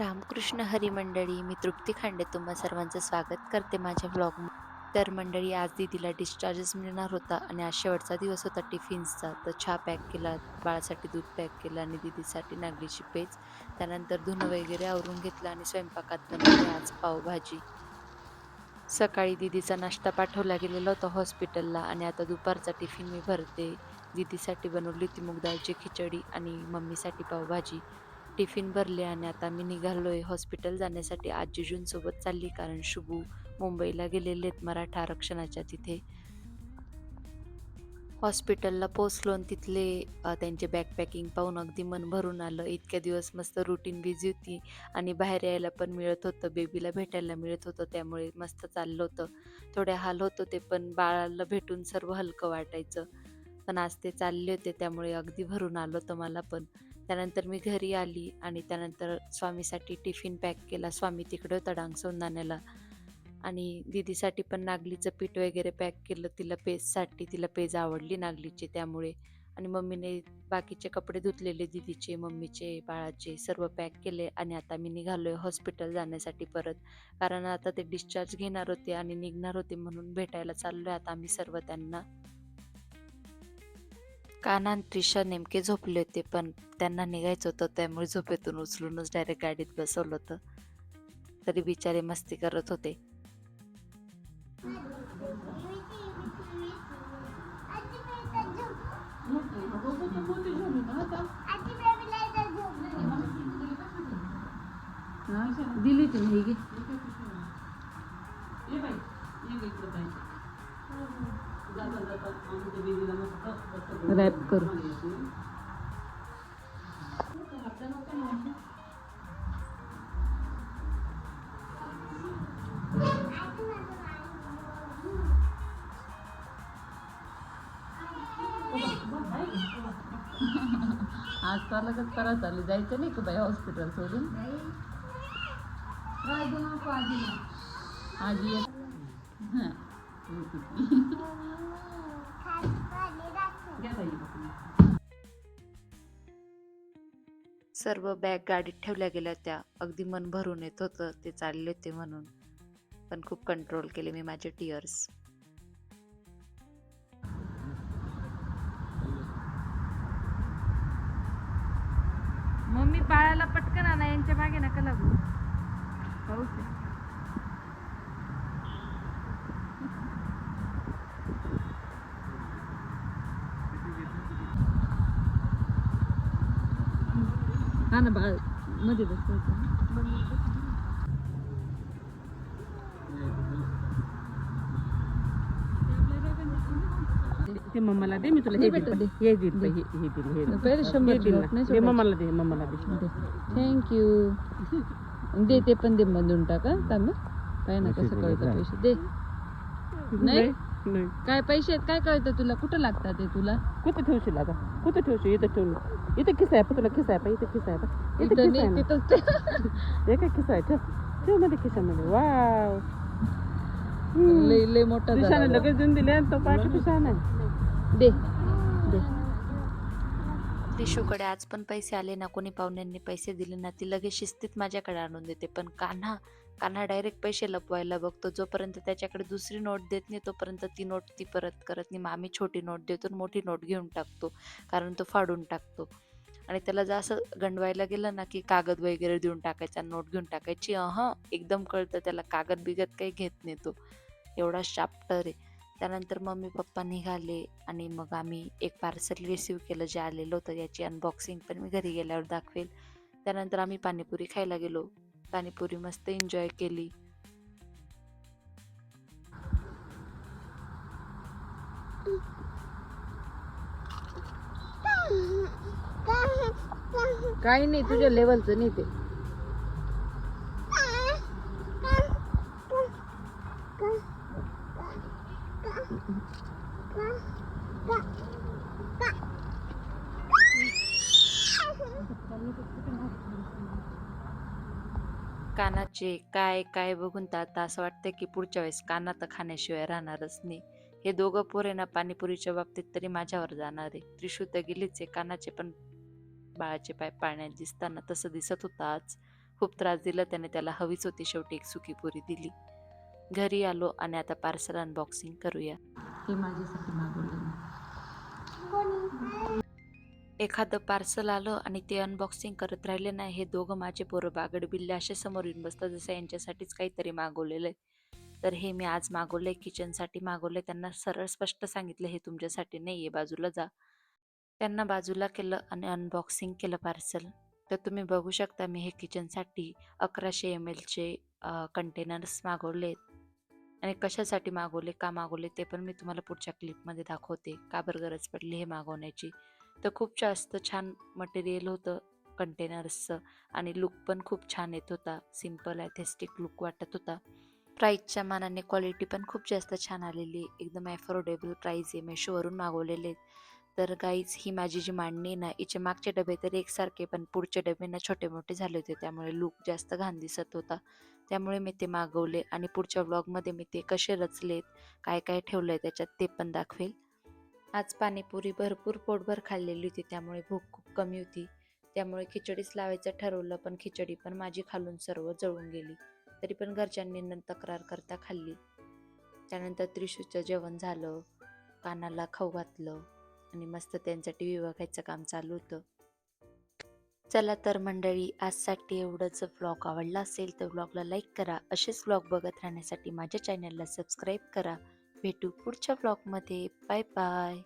रामकृष्ण हरी मंडळी मी तृप्ती खांडे तुम्हा सर्वांचं स्वागत करते माझ्या ब्लॉग तर मंडळी आज दीदीला डिस्चार्जेस मिळणार होता आणि आज शेवटचा दिवस होता टिफिन्सचा. तर चहा पॅक केला बाळासाठी दूध पॅक केलं आणि दीदीसाठी नागलीची पेज. त्यानंतर धुणं वगैरे आवरून घेतलं आणि स्वयंपाकात बनवली आज पावभाजी. सकाळी दीदीचा नाश्ता पाठवला गेलेला होता हॉस्पिटलला आणि आता दुपारचा टिफिन मी भरते. दीदीसाठी बनवली होती मूग खिचडी आणि मम्मीसाठी पावभाजी. टिफिन भरले आणि आता मी निघालो आहे हॉस्पिटल जाण्यासाठी. आजीजूंसोबत चालली कारण शुभू मुंबईला गेलेले आहेत मराठा आरक्षणाच्या तिथे. हॉस्पिटलला पोचलो आणि तिथले त्यांचे बॅकपॅकिंग पाहून अगदी मन भरून आलं. इतक्या दिवस मस्त रुटीन बिझी होती आणि बाहेर यायला पण मिळत होतं. बेबीला भेटायला मिळत होतं त्यामुळे मस्त चाललं होतं. थोडे हाल होत होते पण बाळाला भेटून सर्व हलकं वाटायचं. पण आज ते चालले होते त्यामुळे अगदी भरून आलं होतं मला पण. त्यानंतर मी घरी आली आणि त्यानंतर स्वामीसाठी टिफिन पॅक केला. स्वामी तिकडे होता डांगसोंदाण्याला आणि दिदीसाठी पण नागलीचं पीठ वगैरे पॅक केलं. तिला पेजसाठी तिला पेज आवडली नागलीची त्यामुळे. आणि मम्मीने बाकीचे कपडे धुतलेले दीदीचे मम्मीचे बाळाचे सर्व पॅक केले आणि आता मी निघालो आहे हॉस्पिटल जाण्यासाठी परत. कारण आता ते डिस्चार्ज घेणार होते आणि निघणार होते म्हणून भेटायला चाललो आहे आता आम्ही सर्व त्यांना काना आणि त्रिशा नेमके झोपले होते पण त्यांना निघायचं होतं त्यामुळे झोपेतून उचलूनच डायरेक्ट गाडीत बसवलं होतं. तरी बिचारे मस्ती करत होते. दिली ती रॅप करू. आज चाललं का करा चालू जायचं नाही का बाई हॉस्पिटल सोडून? आजी येत हां. सर्व बॅग गाडीत ठेवल्या गेल्या होत्या. अगदी मन भरून येत होतं ते चालले होते म्हणून. पण खूप कंट्रोल केले मी माझे टिअर्स मम्मी बाळाला पटकन आणा यांच्या मागे नका लागू. पाऊस हा ना बाळमध्ये ते मम्माला दे मी तुला हे हे दिल हे हे दिल हे दिल. पहिले शंभर हे दिल नोट ना. नाही दे सोडायची. मम्माला दे मम्माला दे. थँक्यू दे ते पण दे मधून टाका थांब काय ना कसं कळतं पैसे. दे. नाही. नाही. काय पैसे आहेत काय कळतं तुला? कुठं लागतात ते तुला? कुठं ठेवशील आता? कुठं ठेवशील? इथं ठेवलं इथं किस्सा आहे पा तुला किस्सा आहे पा इथं किस्सा आहे पा इथं किस्सा आहे ना. हे काय आहे ठेव. ठेवमध्ये खिशामध्ये वाव. लय लय मोठा दिशाने झाला लगेच देऊन दिले आणि तो पाठी पिशा नाही दे. दे. त्रिशूकडे आज पण पैसे आले ना कोणी पाहुण्यांनी पैसे दिले ना ती लगेच शिस्तीत माझ्याकडे आणून देते. पण कान्हा कान्हा डायरेक्ट पैसे लपवायला बघतो. जोपर्यंत त्याच्याकडे दुसरी नोट देत नाही तोपर्यंत ती नोट ती परत करत नाही. मग आम्ही छोटी नोट देतो आणि मोठी नोट घेऊन टाकतो कारण तो फाडून टाकतो. आणि त्याला जर असं गंडवायला गेलं ना की कागद वगैरे देऊन टाकायचा नोट घेऊन टाकायची अहं एकदम कळतं त्याला कागद बिगत काही घेत नाही तो. एवढा शाप्टर आहे. त्यानंतर मम्मी पप्पा निघाले आणि मग आम्ही एक पार्सल रिसीव्ह केलं जे आलेलं होतं. याची अनबॉक्सिंग पण मी घरी गेल्यावर दाखवेल. त्यानंतर आम्ही पाणीपुरी खायला गेलो. पाणीपुरी मस्त एन्जॉय केली. काही नाही तुझ्या लेवलचं नाही ते. कानाचे काय काय बघून तर आता असं वाटतं की पुढच्या वेळेस काना तर खाण्याशिवाय राहणारच नाही. हे दोघं पोरे ना पाणीपुरीच्या बाबतीत तरी माझ्यावर जाणार आहे. त्रिशू तर गेलीच आहे कानाचे पण बाळाचे पाय पाळण्यात दिसताना तसं दिसत होतं आज. खूप त्रास दिला त्याने त्याला हवीच होती शेवटी एक सुकी पुरी दिली. घरी आलो आणि आता पार्सल अनबॉक्सिंग करूया. हे माझ्यासाठी मागवलं एखादं पार्सल आलं आणि ते अनबॉक्सिंग करत राहिले नाही हे दोघं माझे पोरं बागड बिल्ले असे समोर येऊन बसतात जसं यांच्यासाठीच काहीतरी मागवलेलं आहे. तर हे मी आज मागवलंय किचनसाठी मागवलंय त्यांना सरळ स्पष्ट सांगितलं हे तुमच्यासाठी नाही आहे बाजूला जा. त्यांना बाजूला केलं आणि अनबॉक्सिंग केलं पार्सल तर तुम्ही बघू शकता मी हे किचनसाठी अकराशे एम एलचे कंटेनर्स मागवले आणि कशासाठी मागवले का मागवले ते पण मी तुम्हाला पुढच्या क्लिपमध्ये दाखवते. का बरं गरज पडली हे मागवण्याची? तर खूप जास्त छान मटेरियल होतं कंटेनर्सचं आणि लुक पण खूप छान येत होता. सिंपल ॲथेस्टिक लुक वाटत होता. प्राईजच्या मानाने क्वालिटी पण खूप जास्त छान आलेली. एकदम ॲफोर्डेबल प्राईज आहे. मेशोवरून मागवलेले. तर गाईज ही माझी जी मांडणी आहे ना हिचे मागचे डबे तर एकसारखे पण पुढचे डबे ना छोटे मोठे झाले होते. त्यामुळे लुक जास्त घाण दिसत होता. त्यामुळे मी ते मागवले आणि पुढच्या व्लॉगमध्ये मी ते कसे रचलेत काय काय ठेवलं आहे त्याच्यात ते पण दाखवेल. आज पाणीपुरी भरपूर पोटभर खाल्लेली होती त्यामुळे भूक खूप कमी होती. त्यामुळे खिचडीच लावायचं ठरवलं पण खिचडी पण माझी खालून सर्व जळून गेली. तरी पण घरच्यांनी न तक्रार करता खाल्ली. त्यानंतर त्रिशूचं जेवण झालं कानाला खाऊ घातलं आणि मस्त त्यांचं टी व्ही बघायचं काम चालू होतं. चला तर मंडळी आजसाठी एवढंच. व्लॉग आवडला असेल तर व्लॉगला लाईक करा. असेच व्लॉग बघत राहण्यासाठी माझ्या चॅनलला सबस्क्राईब करा. भेटू पुढच्या ब्लॉगमध्ये बाय बाय